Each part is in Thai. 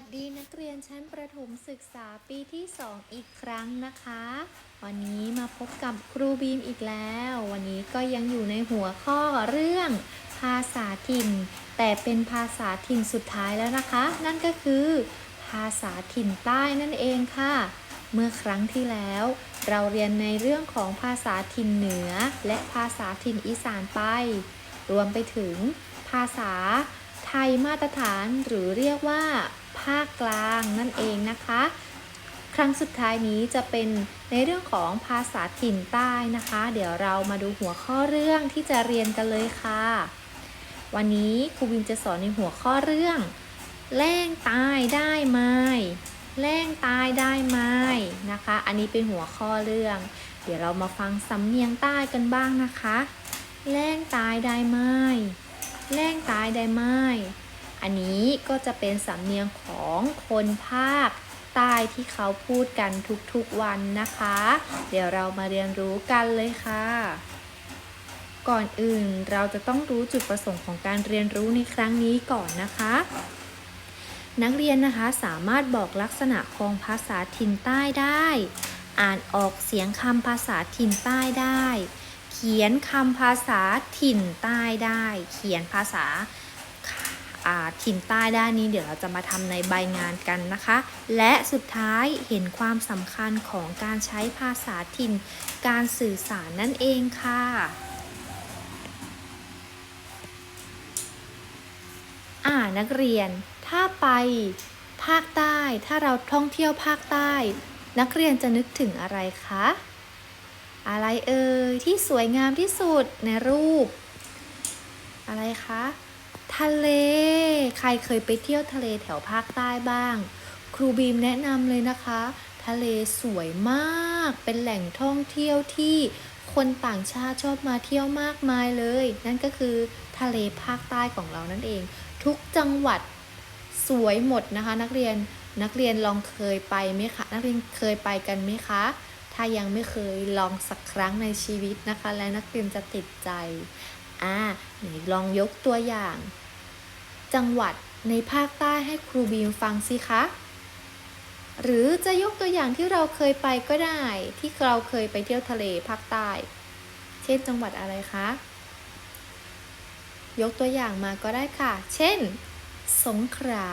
วัสดีนักเรียนชั้นประถมศึกษาปีที่ 2 อีกครั้งนะคะ วันนี้มาพบกับครูบีมอีกแล้ว วันนี้ก็ยังอยู่ในหัวข้อเรื่องภาษาถิ่น แต่เป็นภาษาถิ่นสุดท้ายแล้วนะคะ นั่นก็คือ ภาษาถิ่นใต้นั่นเองค่ะ เมื่อครั้งที่แล้ว เราเรียนในเรื่องของภาษาถิ่นเหนือ และภาษาถิ่นอีสานไป รวมไปถึงภาษาไทยมาตรฐานหรือเรียกว่าาคกลางนั่นเองนะคะ ครั้งสุดท้ายนี้จะเป็นในเรื่องของภาษาถิ่นใต้นะคะ เดี๋ยวเรามาดูหัวข้อเรื่องที่จะเรียนกันเลยค่ะ วันนี้ครูวินจะสอนในหัวข้อเรื่อง แล่งตายได้ไหมแล่งตายได้ไหมนะคะ อันนี้เป็นหัวข้อเรื่อง เดี๋ยวเรามาฟังสำเนียงใต้กันบ้างนะคะ แล่งตายได้ไหมแล่งตายได้ไหม อันนี้ก็จะเป็นสำเนียงของคนภาคใต้ที่เขาพูดกันทุกๆวันนะคะ เดี๋ยวเรามาเรียนรู้กันเลยค่ะ ก่อนอื่นเราจะต้องรู้จุดประสงค์ของการเรียนรู้ในครั้งนี้ก่อนนะคะนักเรียนนะคะสามารถบอกลักษณะของภาษาถิ่นใต้ได้ อ่านออกเสียงคำภาษาถิ่นใต้ได้ เขียนคำภาษาถิ่นใต้ได้ เขียนภาษา อ่าถิ่นใต้ด้านนี้เดี๋ยวเราจะมาทำในใบงานกันนะคะ และสุดท้ายเห็นความสำคัญของการใช้ภาษาถิ่น การสื่อสารนั่นเองค่ะอ่านักเรียน ถ้าไปภาคใต้ ถ้าเราท่องเที่ยวภาคใต้ นักเรียนจะนึกถึงอะไรคะ อะไรเอ่ยที่สวยงามที่สุดในรูป อะไรคะ ทะเล ใครเคยไปเที่ยวทะเลแถวภาคใต้บ้าง ครูบีมแนะนำเลยนะคะ ทะเลสวยมาก เป็นแหล่งท่องเที่ยวที่คนต่างชาติชอบมาเที่ยวมากมายเลย นั่นก็คือทะเลภาคใต้ของเรานั่นเอง ทุกจังหวัดสวยหมดนะคะ นักเรียนนักเรียนลองเคยไปไหมคะ นักเรียนเคยไปกันไหมคะ ถ้ายังไม่เคยลองสักครั้งในชีวิตนะคะ และนักเรียนจะติดใจ อ่าหนลองยกตัวอย่าง จังหวัดในภาคใต้ให้ครูบีมฟังสิคะ หรือจะยกตัวอย่างที่เราเคยไปก็ได้ ที่เราเคยไปเที่ยวทะเลภาคใต้ เช่นจังหวัดอะไรคะ ยกตัวอย่างมาก็ได้ค่ะ เช่น สงขลา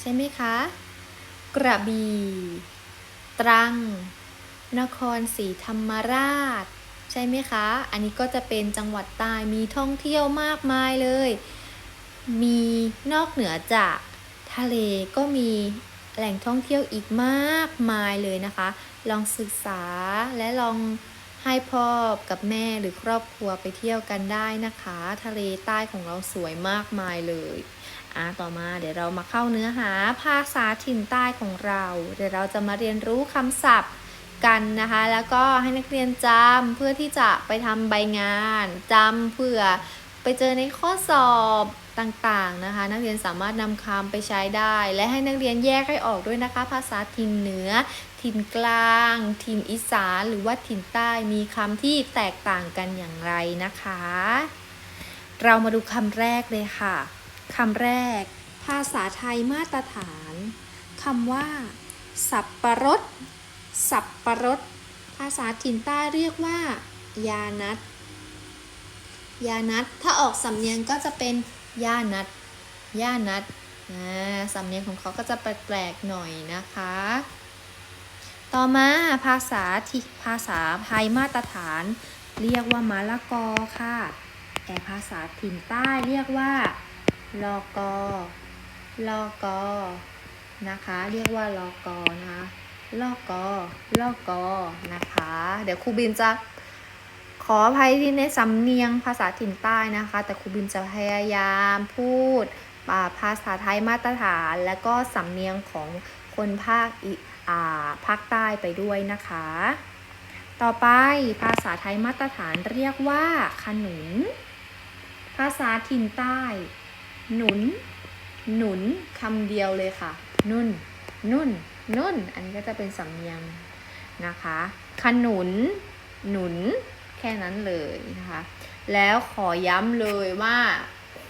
ใช่ไหมคะ กระบี่ ตรัง นครศรีธรรมราช ช่ไหมคะ อันนี้ก็จะเป็นจังหวัดใต้มีท่องเที่ยวมากมายเลย มีนอกเหนือจากทะเลก็มีแหล่งท่องเที่ยวอีกมากมายเลยนะคะ ลองศึกษาและลองให้พ่อกับแม่หรือครอบครัวไปเที่ยวกันได้นะคะ ทะเลใต้ของเราสวยมากมายเลยอ่าต่อมาเดี๋ยวเรามาเข้าเนื้อหาภาษาถิ่นใต้ของเรา เดี๋ยวเราจะมาเรียนรู้คำศัพท์ กันนะคะ แล้วก็ให้นักเรียนจำเพื่อที่จะไปทำใบงานจำเพื่อไปเจอในข้อสอบต่างๆนะคะ นักเรียนสามารถนำคำไปใช้ได้ และให้นักเรียนแยกให้ออกด้วยนะคะ ภาษาถิ่นเหนือ ถิ่นกลาง ถิ่นอีสานหรือว่าถิ่นใต้มีคำที่แตกต่างกันอย่างไรนะคะ เรามาดูคำแรกเลยค่ะคำแรก ภาษาไทยมาตรฐานคำว่า สับประรด สับประรด ภาษาถิ่นใต้เรียกว่า ยานัด ยานัด ถ้าออกสำเนียงก็จะเป็นย่านัด ย่านัดนะสำเนียงของเขาก็จะแปลกๆหน่อยนะคะ ต่อมาภาษาที่ภาษาไทยมาตรฐาน เรียกว่ามะละกอค่ะ แต่ภาษาถิ่นใต้เรียกว่าลอกอลอกอนะคะ เรียกว่าลอกอนะคะ ลอกกอลอกกอนะคะ เดี๋ยวครูบินจะขออภัยที่ในสำเนียงภาษาถิ่นใต้นะคะ แต่ครูบินจะพยายามพูดภาษาไทยมาตรฐาน และก็สำเนียงของคนภาคอ่าภาคใต้ไปด้วยนะคะ ต่อไปภาษาไทยมาตรฐานเรียกว่า ขนุน ภาษาถิ่นใต้ หนุน หนุนคำเดียวเลยค่ะ นุ่น นุ่น นุ่น อันนี้ก็จะเป็นสำเนียงนะคะ ขนุน หนุน แค่นั้นเลยนะคะ แล้วขอย้ำเลยว่า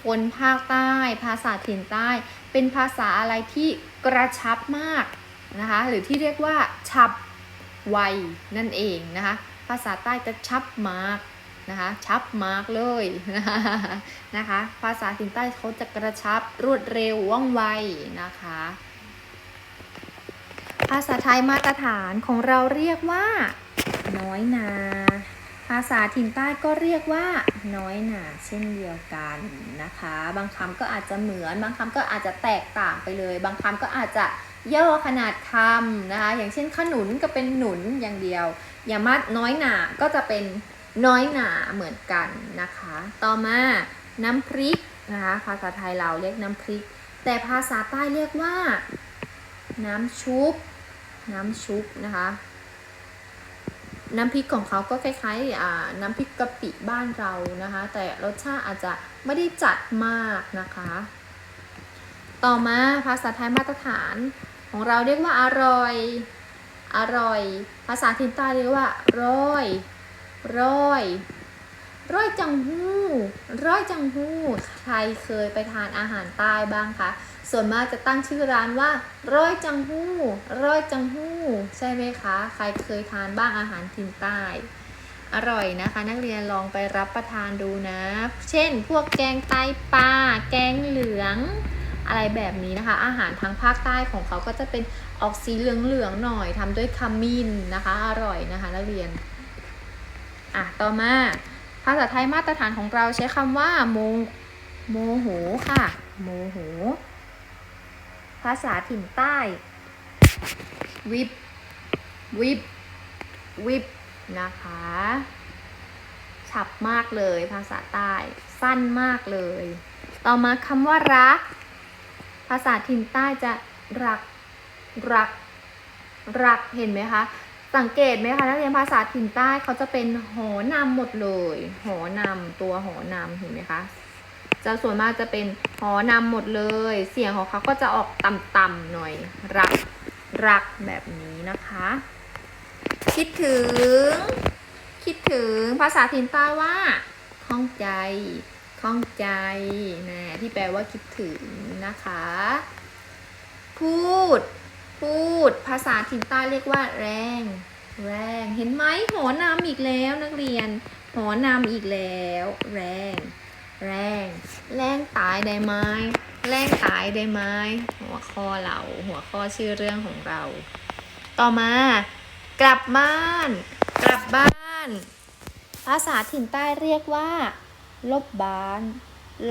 คนภาคใต้ ภาษาถิ่นใต้เเป็นภาษาอะไรที่กระชับมากนะคะ หรือที่เรียกว่าฉับไวนั่นเองนะคะ ภาษาใต้จะชับมากนะคะชับมากเลยนะคะ ภาษาถิ่นใต้เขาจะกระชับรวดเร็วว่องไวนะคะ ภาษาไทยมาตรฐานของเราเรียกว่า น้อยนา ภาษาถิ่นใต้ก็เรียกว่า น้อยหนาเช่นเดียวกันนะคะ บางคำก็อาจจะเหมือน บางคำก็อาจจะแตกต่างไปเลย บางคำก็อาจจะย่อขนาดคำนะคะ อย่างเช่นขนุนก็เป็นหนุนอย่างเดียว อย่างมาน้อยหนาก็จะเป็นน้อยหนาเหมือนกันนะคะ ต่อมาน้ำพริกนะคะ ภาษาไทยเราเรียกน้ำพริก แต่ภาษาใต้เรียกว่า น้ำชุบ น้ำชุบนะคะ น้ำพริกของเขาก็คล้ายๆน้ำพริกกะปิบ้านเรานะคะ แต่รสชาติอาจจะไม่ได้จัดมากนะคะ ต่อมาภาษาไทยมาตรฐานของเราเรียกว่าอร่อย อร่อย ภาษาถิ่นใต้เรียกว่าร้อยร้อยร้อยจังหู้ร้อยจังหู้ ใครเคยไปทานอาหารใต้บ้างคะ ส่วนมากจะตั้งชื่อร้านว่า ร้อยจังหู้ ร้อยจังหู้ ใช่ไหมคะ ใครเคยทานบ้างอาหารถิ่นใต้ อร่อยนะคะ นักเรียนลองไปรับประทานดูนะ เช่น พวกแกงไตปลาแกงเหลือง อะไรแบบนี้นะคะ อาหารทางภาคใต้ของเขาก็จะเป็นออกสีเหลืองๆหน่อยทำด้วยขมิ้นนะคะ อร่อยนะคะ นักเรียนอะต่อมาภาษาไทยมาตรฐานของเราใช้คำว่าโมโมโหค่ะ โมโห ภาษาถิ่นใต้ วิบ วิบ วิบ นะคะ ฉับมากเลยภาษาใต้ สั้นมากเลย ต่อมาคำว่ารัก ภาษาถิ่นใต้จะรัก รัก รัก เห็นไหมคะ สังเกตไหมคะนักเรียนภาษาถิ่นใต้เขาจะเป็นหอนำหมดเลย หอนำตัวหอนำเห็นไหมคะ จะส่วนมากจะเป็นหอนำหมดเลย เสียงของเขาก็จะออกต่ำๆหน่อย รัก รักแบบนี้นะคะ คิดถึง คิดถึงภาษาถิ่นใต้ว่าข้องใจข้องใจนะที่แปลว่าคิดถึงนะคะ พูด พูด ภาษาถิ่นใต้เรียกว่า แรง แรง เห็นไหมหอนำอีกแล้วนักเรียน หอนำอีกแล้ว แรง แรง แรงตายได้ไหมแรงตายได้ไหมหัวข้อเราหัวข้อชื่อเรื่องของเรา ต่อมา กลับบ้าน กลับบ้าน ภาษาถิ่นใต้เรียกว่า ลบบ้าน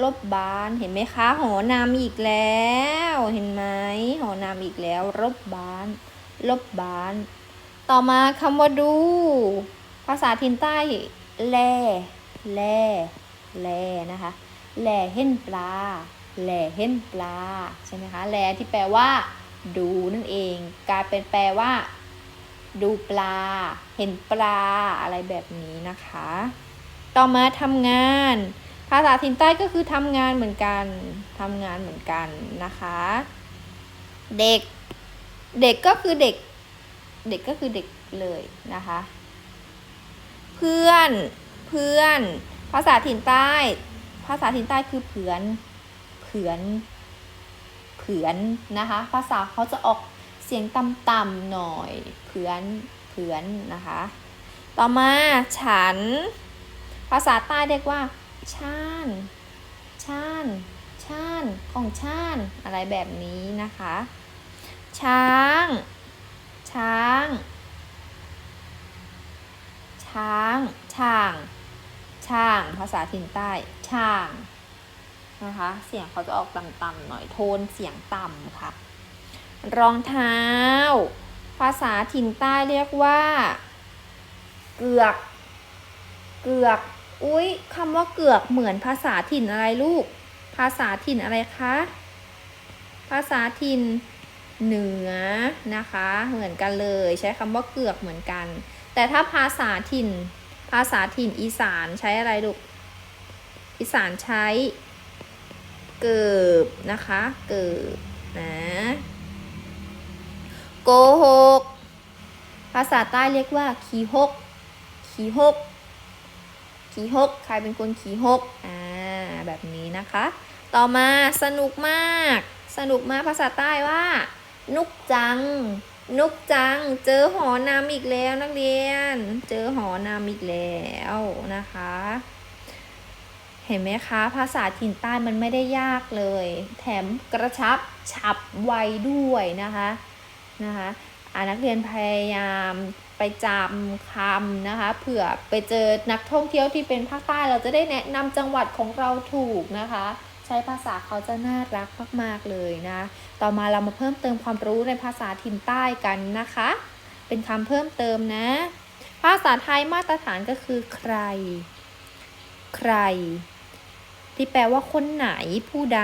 ลบบ้านเห็นไหมคะ หอนำอีกแล้ว เห็นไหมหอนำอีกแล้ว ลบบ้าน ลบบ้าน ต่อมาคำว่าดู ภาษาถิ่นใต้แลแล แลนะคะแลเห็นปลาแลเห็นปลาใช่ไหมคะแลที่แปลว่า ดูนั่นเองกลายเป็นแปลว่า ดูปลา เห็นปลาอะไรแบบนี้นะคะ ต่อมาทำงาน ภาษาถิ่นใต้ก็คือทำงานเหมือนกันทำงานเหมือนกันนะคะ เด็ก เด็กก็คือเด็ก เด็กก็คือเด็กเลยนะคะ เพื่อนเพื่อน ภาษาถิ่นใต้ ภาษาถิ่นใต้คือเผือนเผือนเผือนนะคะ ภาษาเขาจะออกเสียงต่ำๆหน่อยเผือนเผือนนะคะ ต่อมาฉัน ภาษาใต้เรียกว่าชานชานชานของชานอะไรแบบนี้นะคะ ช้าง ช้าง ช้างช่าง ช่าง ภาษาถิ่นใต้ ช่างนะคะ เสียงเขาจะออกต่ำๆหน่อย โทนเสียงต่ำค่ะ รองเท้า ภาษาถิ่นใต้เรียกว่า เกือก เกือก อุ๊ยคำว่าเกือกเหมือนภาษาถิ่นอะไรลูก ภาษาถิ่นอะไรคะ ภาษาถิ่นเหนือนะคะ เหมือนกันเลย ใช้คำว่าเกือกเหมือนกัน แต่ถ้าภาษาถิ่นาษาถิ่นอีสานใช้อะไรลูก อีสานใช้ เกิบนะคะ เกิบนะโกหก ภาษาใต้เรียกว่า ขีหก ขีหก ขีหก ใครเป็นคนขีหก อ่า แบบนี้นะคะ ต่อมาสนุกมาก สนุกมากภาษาใต้ว่า นุกจัง นุกจัง เจอหอนำอีกแล้วนักเรียน เจอหอนำอีกแล้วนะคะ เห็นไหมคะ ภาษาถิ่นใต้มันไม่ได้ยากเลย แถมกระชับฉับไวด้วยนะคะนะคะอ่านักเรียนพยายามไปจำคำนะคะ เผื่อไปเจอนักท่องเที่ยวที่เป็นภาคใต้เราจะได้แนะนำจังหวัดของเราถูกนะคะ ใช้ภาษาเขาจะน่ารักมากๆเลยนะ ต่อมาเรามาเพิ่มเติมความรู้ในภาษาถิ่นใต้กันนะคะ เป็นคำเพิ่มเติมนะ ภาษาไทยมาตรฐานก็คือใคร ใคร ที่แปลว่าคนไหนผู้ใด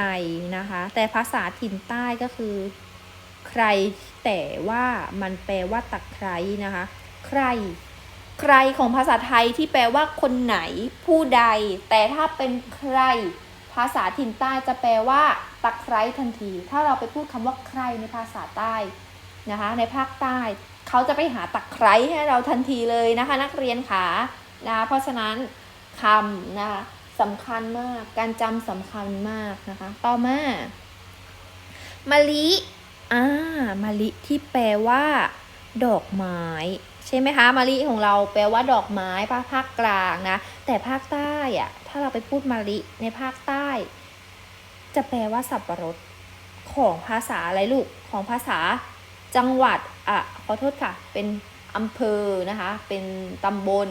นะคะ แต่ภาษาถิ่นใต้ก็คือ ใคร แต่ว่ามันแปลว่าตะไครนะคะ ใครใครของภาษาไทยที่แปลว่าคนไหนผู้ใด แต่ถ้าเป็นใคร ภาษาถิ่นใต้จะแปลว่าตะไคร้ทันที ถ้าเราไปพูดคำว่าใครในภาษาใต้นะคะ ในภาคใต้เขาจะไปหาตะไคร้ให้เราทันทีเลยนะคะ นักเรียนขานะเพราะฉะนั้นคำนะคะสำคัญมาก การจำสำคัญมากนะคะ ต่อมา มะลิ อ่า มะลิที่แปลว่า ดอกไม้ ช่ไหมคะมะลิของเราแปลว่าดอกไม้ภาคภาคกลางนะ แต่ภาคใต้อะถ้าเราไปพูดมะลิในภาคใต้ จะแปลว่าสับปะรดของภาษาอะไรลูกของภาษาจังหวัดอะขอโทษค่ะ เป็นอำเภอนะคะ เป็นตำบล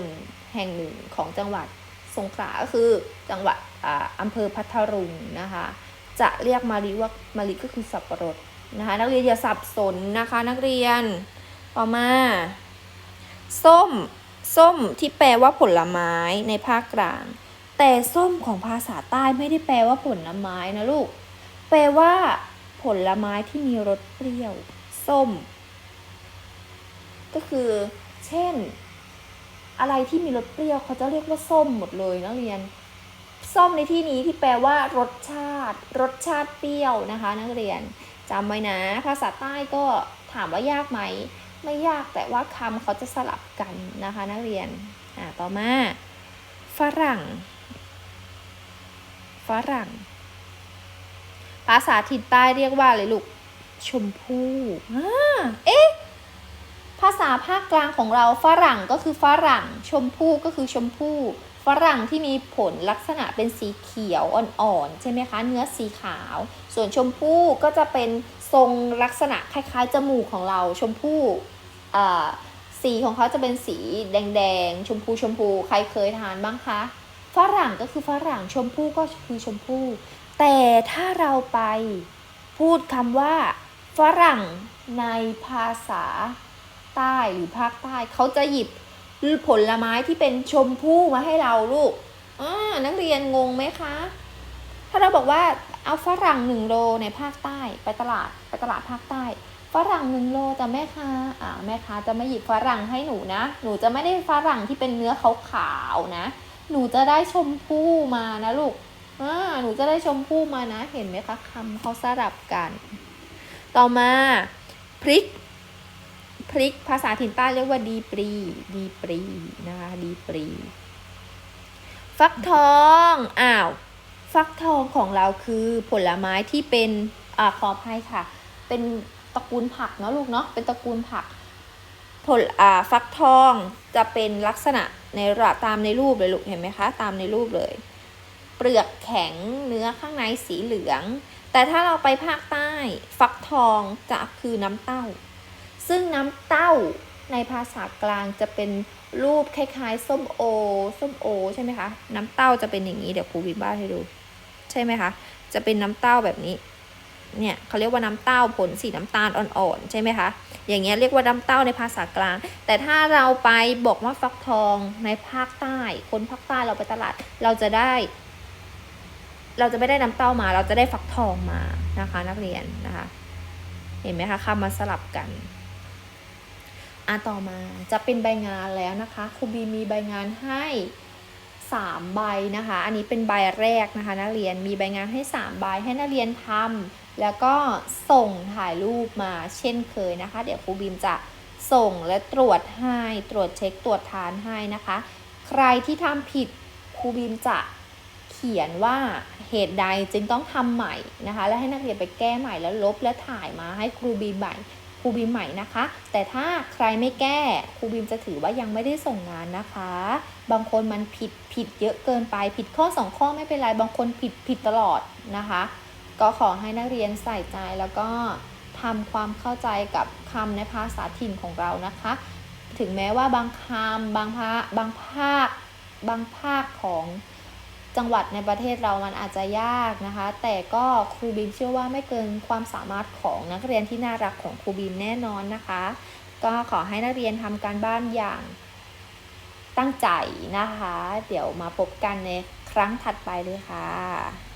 แห่งหนึ่งของจังหวัดสงขลาก็คือจังหวัดอ่าอำเภอพัทลุงนะคะ จะเรียกมะลิว่ามะลิก็คือสับปะรดนะคะ นักเรียนอย่าสับสนนะคะ นักเรียนต่อมา ส้ม ส้มที่แปลว่าผลไม้ในภาคกลาง แต่ส้มของภาษาใต้ไม่ได้แปลว่าผลไม้นะลูก แปลว่า ผลไม้ที่มีรสเปรี้ยว ส้ม ก็คือ เช่น อะไรที่มีรสเปรี้ยวเขาจะเรียกว่าส้มหมดเลยนักเรียน ส้มในที่นี้ที่แปลว่า รสชาติ รสชาติเปรี้ยวนะคะ นักเรียนจำไว้นะ ภาษาใต้ก็ถามว่ายากไหม ไม่ยากแต่ว่าคำเขาจะสลับกันนะคะนักเรียน อ่า ต่อมา ฝรั่ง ฝรั่ง ภาษาถิ่นใต้เรียกว่าอะไรลูก ชมพู่อ่าเอ๊ะ ภาษาภาคกลางของเราฝรั่งก็คือฝรั่ง ชมพู่ก็คือชมพู่ ฝรั่งที่มีผลลักษณะเป็นสีเขียวอ่อนๆ ใช่ไหมคะ เนื้อสีขาว ส่วนชมพู่ก็จะเป็น ทรงลักษณะคล้ายๆจมูกของเราชมพู่อ่าสีของเขาจะเป็นสีแดงๆ ชมพูชมพูใครเคยทานบ้างคะฝรั่งก็คือฝรั่งชมพู่ก็คือชมพู่แต่ถ้าเราไปพูดคำว่าฝรั่งในภาษาใต้หรือภาคใต้เขาจะหยิบผลไม้ที่เป็นชมพู่มาให้เราลูกอ่านักเรียนงงไหมคะ ถ้าเราบอกว่า เอาฝรั่งหนึ่งโลในภาคใต้ไปตลาดไปตลาดภาคใต้ฝรั่งหนึ่งโลแต่แม่ค้าอ่าแม่ค้าจะไม่หยิบฝรั่งให้หนูนะ หนูจะไม่ได้ฝรั่งที่เป็นเนื้อขาวๆนะ หนูจะได้ชมพู่มานะลูกอ่าหนูจะได้ชมพู่มานะ เห็นไหมคะคำเขาสลับกัน ต่อมาพริกพริกภาษาถิ่นใต้เรียกว่าดีปรี ดีปรีนะคะ ดีปรี ฟักทอง อ้าว ฟักทองของเราคือผลไม้ที่เป็นอ่าขออภัยค่ะ เป็นตระกูลผักเนาะลูกเนาะเป็นตระกูลผัก ผลอ่าฟักทองจะเป็นลักษณะในระตามในรูปเลยลูกเห็นไหมคะ ตามในรูปเลย เปลือกแข็งเนื้อข้างในสีเหลือง แต่ถ้าเราไปภาคใต้ฟักทองจะคือน้ำเต้า ซึ่งน้ำเต้าในภาษากลางจะเป็นรูปคล้ายๆ ส้มโอ ส้มโอ ใช่ไหมคะ น้ำเต้าจะเป็นอย่างนี้ เดี๋ยวครูวิบ้าให้ดู ใช่ไหมคะ จะเป็นน้ำเต้าแบบนี้ เนี่ยเขาเรียกว่าน้ำเต้าผลสีน้ำตาลอ่อนๆใช่ไหมคะ อย่างเงี้ยเรียกว่าน้ำเต้าในภาษากลาง แต่ถ้าเราไปบอกว่าฟักทองในภาคใต้ คนภาคใต้เราไปตลาด เราจะได้ เราจะไม่ได้น้ำเต้ามา เราจะได้ฟักทองมานะคะ นักเรียนนะคะ เห็นไหมคะคำมาสลับกันอะต่อมาจะเป็นใบงานแล้วนะคะครูบีมีใบงานให้ สามใบนะคะ อันนี้เป็นใบแรกนะคะนักเรียนมีใบงานให้สามใบให้นักเรียนทำแล้วก็ส่งถ่ายรูปมาเช่นเคยนะคะ เดี๋ยวครูบีมจะส่งและตรวจให้ตรวจเช็คตรวจทานให้นะคะ ใครที่ทำผิดครูบีมจะเขียนว่าเหตุใดจึงต้องทำใหม่นะคะ และให้นักเรียนไปแก้ใหม่แล้วลบและถ่ายมาให้ครูบีมใหม่ ครูบีมใหม่นะคะ แต่ถ้าใครไม่แก้ครูบีมจะถือว่ายังไม่ได้ส่งงานนะคะ บางคนมันผิดผิดเยอะเกินไป ผิดข้อสองข้อไม่เป็นไร บางคนผิดผิดตลอดนะคะ ก็ขอให้นักเรียนใส่ใจแล้วก็ทำความเข้าใจกับคำในภาษาถิ่นของเรานะคะ ถึงแม้ว่าบางคำบางภาบางภาค บางภาคของ จังหวัดในประเทศเรามันอาจจะยากนะคะ แต่ก็ครูบีมเชื่อว่าไม่เกินความสามารถของนักเรียนที่น่ารักของครูบีมแน่นอนนะคะ ก็ขอให้นักเรียนทำการบ้านอย่างตั้งใจนะคะ เดี๋ยวมาพบกันในครั้งถัดไปเลยค่ะ